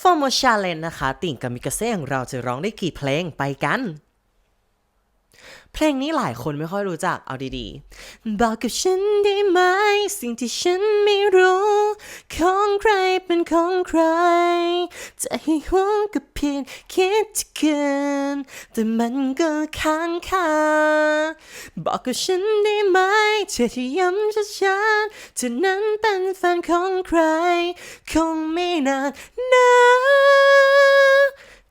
ฟอร์มชาเลนนะคะ ติ่งกับมิกาเซ่ของเราจะร้องได้กี่เพลงไปกัน เพลงนี้หลายคนไม่ค่อยรู้จัก เอาดีๆ บอกกับฉันได้ไหม สิ่งที่ฉันไม่รู้ ของใครเป็นของใคร จะให้หัวก็เพียงคิดจะเกิน แต่มันก็ค้างคา บอกกับฉันได้ไหมเธอที่ย้ำชัดๆเธอนั้นเป็นแฟนของใคร คงไม่นานนะ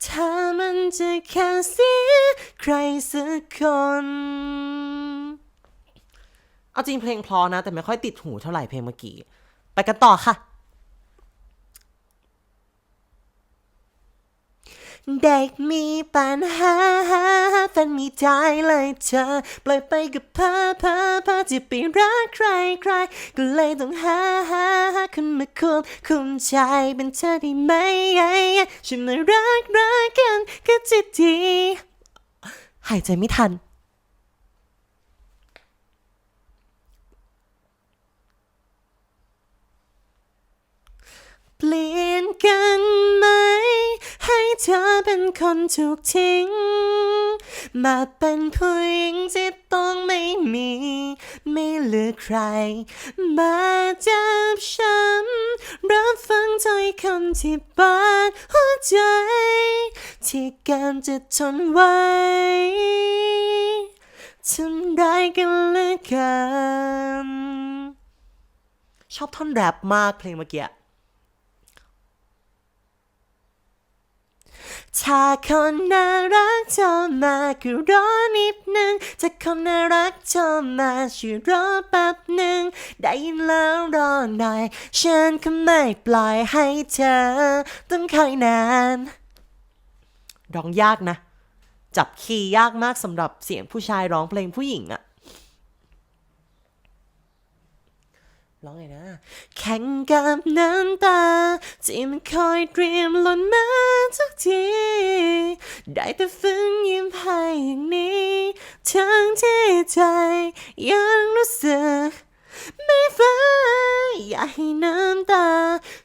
ถ้ามันจะแค่เสีย ใครสักคน เอาจริงเพลงเพลอนะ แต่ไม่ค่อยติดหูเท่าไหร่เพลงเมื่อกี้ ไปกันต่อค่ะ เด็กมีปัญหาแฟนมีใจเลยเธอ ปล่อยไปกับเพ้อเพ้อเพ้อจะไปรักใครใคร ก็เลยต้องหาหาหาคนมาคุมคุมใจเป็นเธอได้ไหม ฉันมารักรักกันก็จะดี หายใจไม่ทัน เปลี่ยนกันไหม ให้เธอเป็นคนถูกทิ้ง มาเป็นผู้หญิงที่ต้องไม่มี ไม่เหลือใคร มาจับฉัน รับฟังถ้อยคำที่บาดหัวใจ ที่การจะทนไว้ทำได้กันเหลือกินชอบท่อนแรปมากเพลงเมื่อกี้ถ้าคนน่ารักเธอมาก็รอนิดนึงถ้าคนน่ารักเธอมาช่วยรอแป๊บหนึ่งได้ยินแล้วรอหน่อยฉันก็ไม่ปล่อยให้เธอต้องคอยนาน ร้องยากนะ จับคีย์ยากมากสำหรับเสียงผู้ชายร้องเพลงผู้หญิงอะร้องไงนะ แข่งกับน้ำตา ที่มันคอยเตรียมหล่นมาทุกที ได้แต่ฝืนยิ้มให้อย่างนี้ ทั้งที่ใจยังรู้สึก ไม่ฟ้าอย่าให้น้ำตา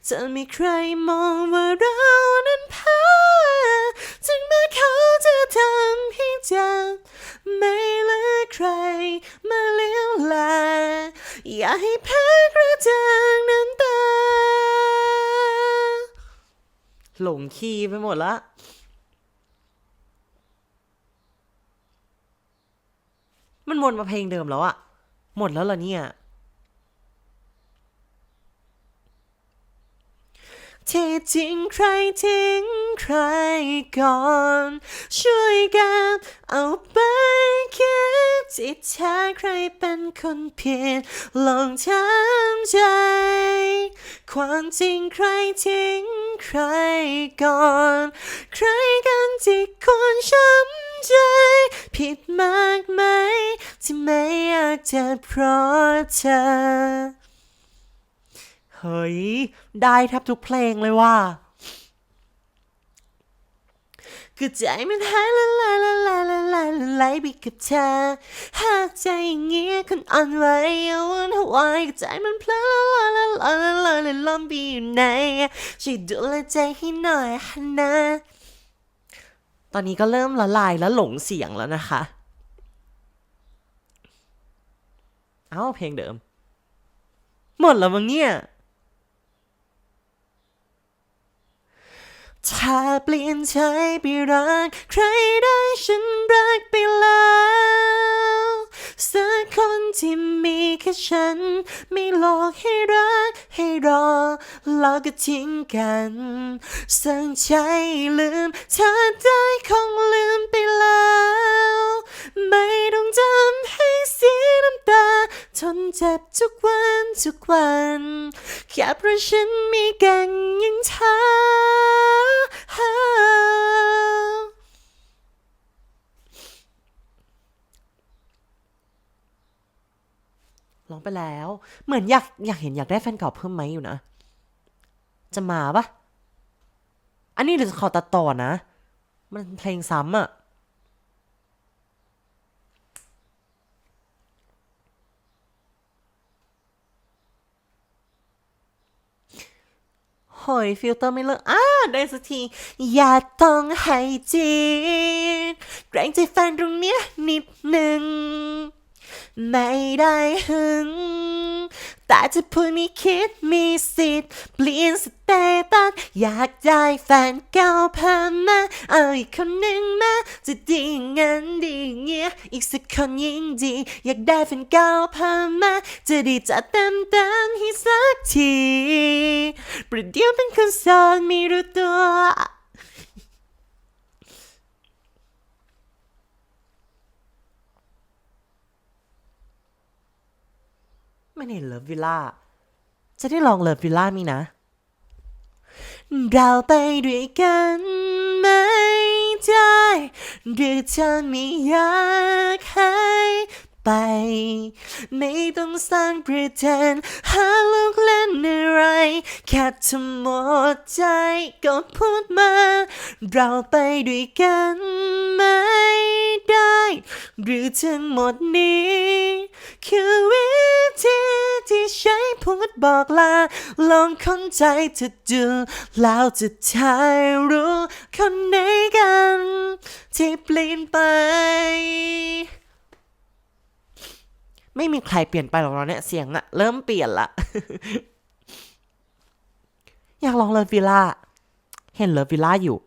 จะมีใครมองว่าเรานั้นพาถึงแม้เขาจะทำให้เจ็บไม่เหลือใครมาเลี้ยวแลอย่าให้แพ้กระจางน้ำตา หลงคีย์ไปหมดละมันวนมาเพลงเดิมแล้วอะหมดแล้วเหรอเนี่ย ที่ทิ้งใครทิ้งใครก่อน ช่วยกันเอาไปคิดที่แท้ใครเป็นคนเพียนลองถามใจ ความจริงใครทิ้งใครก่อน ใครกันที่ควรช้ำใจ ผิดมากไหมที่ไม่อยากจะเพราะเธอ เฮ้ย ได้แทบทุกเพลงเลยว่าคือใจมันหายละลายละลายละลายละลายไปกับเธอหากใจอย่างเงี้ยคนอ่อนไหวเอาวันหวายใจมันเพลอละลายละลายละลายละลอมไปอยู่ไหนช่วยดูแลใจให้หน่อยฮันนะตอนนี้ก็เริ่มละลายและหลงเสียงแล้วนะคะ เอ้าเพลงเดิม หมดแล้วมั้งเนี่ย ถ้าเปลี่ยนใจไปรัก ใครได้ฉันรักไปแล้วสักคนที่มีแค่ฉัน ไม่หลอกให้รักให้รอแล้วก็ทิ้งกัน สั่งใจลืมเธอได้คงลืมไปแล้ว ไม่ต้องจำให้เสียน้ำตา ทนเจ็บทุกวันทุกวัน แค่เพราะฉันมีกันอยังเธอร้องไปแล้ว เหมือนอยากอยากเห็นอยากได้แฟนเก่าเพิ่มไหมอยู่นะ จะมาปะอันนี้เดี๋ยวจะขอตัดต่อนะ มันเพลงซ้ำอะ หอยฟิลเตอร์ไม่เลิกอ่าได้สักที อย่าต้องให้จีดเกรงใจแฟนตรงเนี้ยนิดหนึ่ง ไม่ได้หึง แต่จะพูดไม่คิดมีสิทธิ์เปลี่ยนสเตตัสอยากได้แฟนเก่าเพิ่มมาเอาอีกคนหนึ่งมาจะดีงั้นดีเงี้ยอีกสักคนยิ่งดี อยากได้แฟนเก่าเพิ่มมาจะดีจัดเต็มเต็มให้สักทีประเดี๋ยวเป็นคนโสดไม่รู้ตัว ไม่เห็นเลิฟวิลล่าจะได้ลองเลิฟวิลล่ามีนะ เราไปด้วยกันไม่ได้หรือเธอไม่อยากให้ ไป ไม่ต้องสร้างประเด็นหาลูกเล่นอะไร แค่ทำหมดใจก็พูดมา เราไปด้วยกันไม่ได้ หรือทั้งหมดนี้ คือวิธีที่ใช้พูดบอกลา ลองคนใจเธอดูแล้วจะทายรู้คนไหนกันที่เปลี่ยนไป ไม่มีใครเปลี่ยนไปหรอกเราเนี่ยเสียงอะเริ่มเปลี่ยนละอยากลองเลิฟวิลล่าเห็นเลิฟวิลล่าอยู่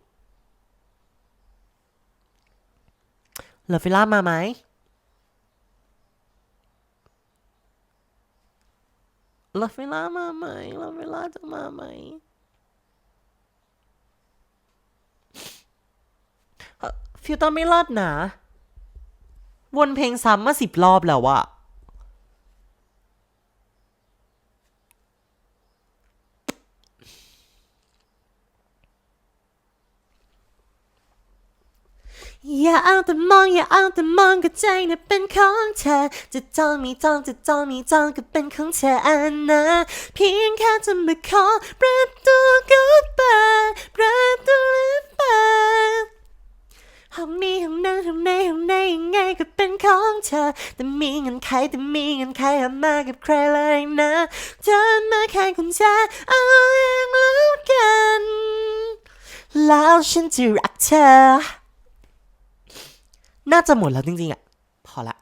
เลิฟวิลล่ามาไหมเลิฟวิลล่ามาไหมเลิฟวิลล่าจะมาไหมฟิลเตอร์ไม่เลิศนะ วนเพลงซ้ำมาสิบรอบแล้วอะอย่าเอา แต่มองอย่าเอาแต่มองก็ใจน่ะเป็นของเธอ จะจ้องมีจ้องจะจ้องมีจ้องก็เป็นของเธออันนะ เพียงแค่จะมาขอประตูก็เปิดประตูหรือเปล่าห้องนี้ห้องนั้นห้องในห้องในยังไงก็เป็นของเธอ แต่มีเงินใครแต่มีเงินใครห้ามากับใครเลยนะเดินมาแค่คุณเธอเอาเองแล้วกัน แล้วฉันจะรักเธอ น่าจะหมดแล้วจริงๆอะ พอละ